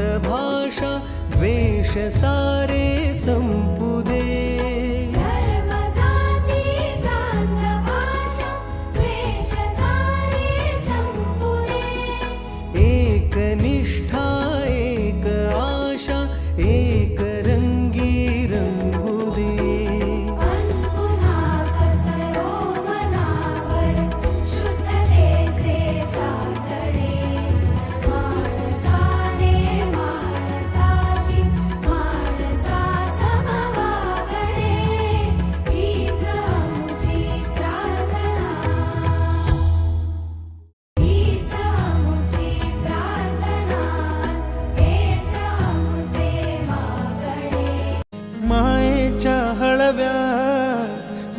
भाषा द्वेष सारे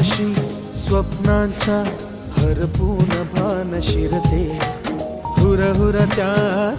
आकाशी स्वप्नांच्या हरपून भान शिरते. हुर हुर त्या